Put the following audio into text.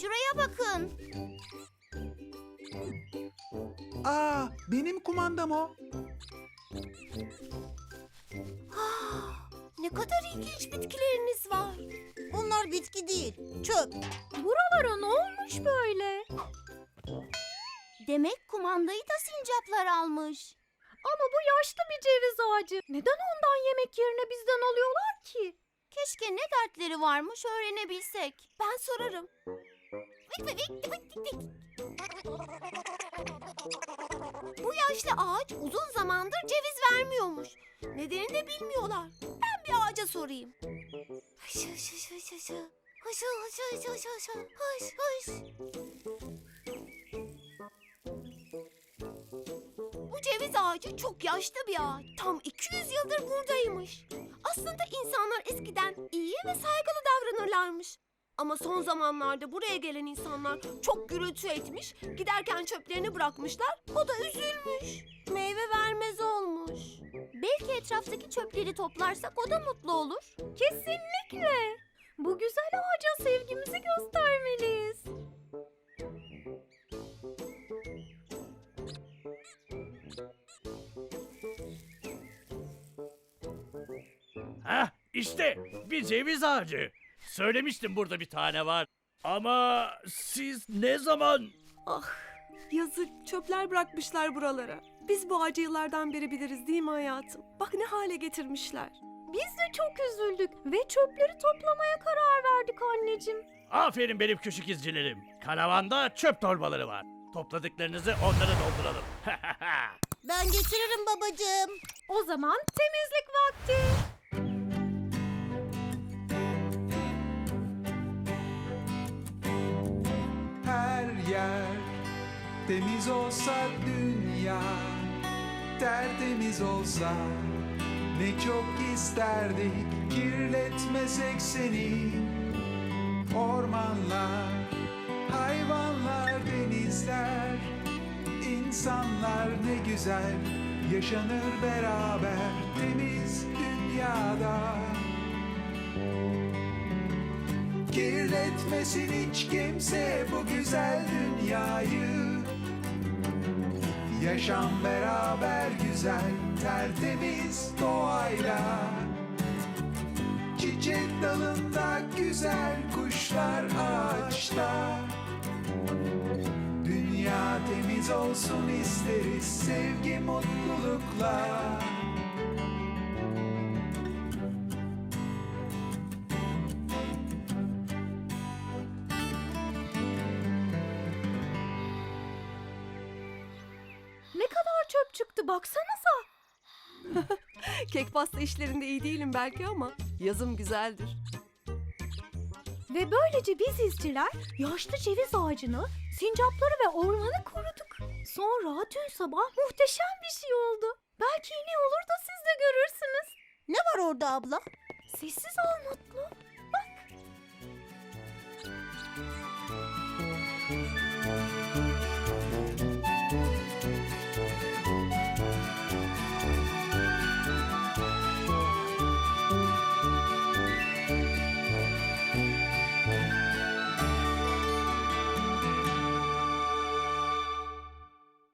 Şuraya bakın. Aa, benim kumandam o. Ah, ne kadar ilginç bitkileriniz var. Bunlar bitki değil, çöp. Buralara ne olmuş böyle? Demek kumandayı da sincaplar almış. Ama bu yaşlı bir ceviz ağacı. Neden ondan yemek yerine bizden alıyorlar ki? Keşke ne dertleri varmış öğrenebilsek. Ben sorarım. Bu yaşlı ağaç uzun zamandır ceviz vermiyormuş. Nedenini de bilmiyorlar. Ben bir ağaca sorayım. Hışı hışı hışı hışı. Hışı hışı hışı hışı hışı. Hış hış. Bu ceviz ağacı çok yaşlı bir ağaç. Tam 200 yıldır buradaymış. Aslında insanlar eskiden iyi ve saygılı davranırlarmış. Ama son zamanlarda buraya gelen insanlar çok gürültü etmiş, giderken çöplerini bırakmışlar, o da üzülmüş. Meyve vermez olmuş. Belki etraftaki çöpleri toplarsak o da mutlu olur. Kesinlikle. İşte bir ceviz ağacı. Söylemiştim burada bir tane var. Ama siz ne zaman... Ah yazık çöpler bırakmışlar buralara. Biz bu ağacı yıllardan beri biliriz değil mi hayatım? Bak ne hale getirmişler. Biz de çok üzüldük ve çöpleri toplamaya karar verdik anneciğim. Aferin benim küçük izcilerim. Karavanda çöp torbaları var. Topladıklarınızı onlara dolduralım. Ben getiririm babacığım. O zaman temizlik vakti. Yer. Temiz olsa dünya tertemiz olsa ne çok isterdik kirletmesek seni. Ormanlar hayvanlar denizler insanlar ne güzel yaşanır beraber Kirletmesin hiç kimse bu güzel dünyayı. Yaşam beraber güzel tertemiz doğayla. Çiçek dalında güzel kuşlar ağaçta. Dünya temiz olsun isteriz sevgi mutlulukla çıktı baksanıza. Kek pasta işlerinde iyi değilim belki ama yazım güzeldir. Ve böylece biz izciler yaşlı ceviz ağacını, sincapları ve ormanı koruduk. Sonra dün sabah muhteşem bir şey oldu. Belki yine olur da siz de görürsünüz. Ne var orada abla? Sessiz ol Mutlu. Bak.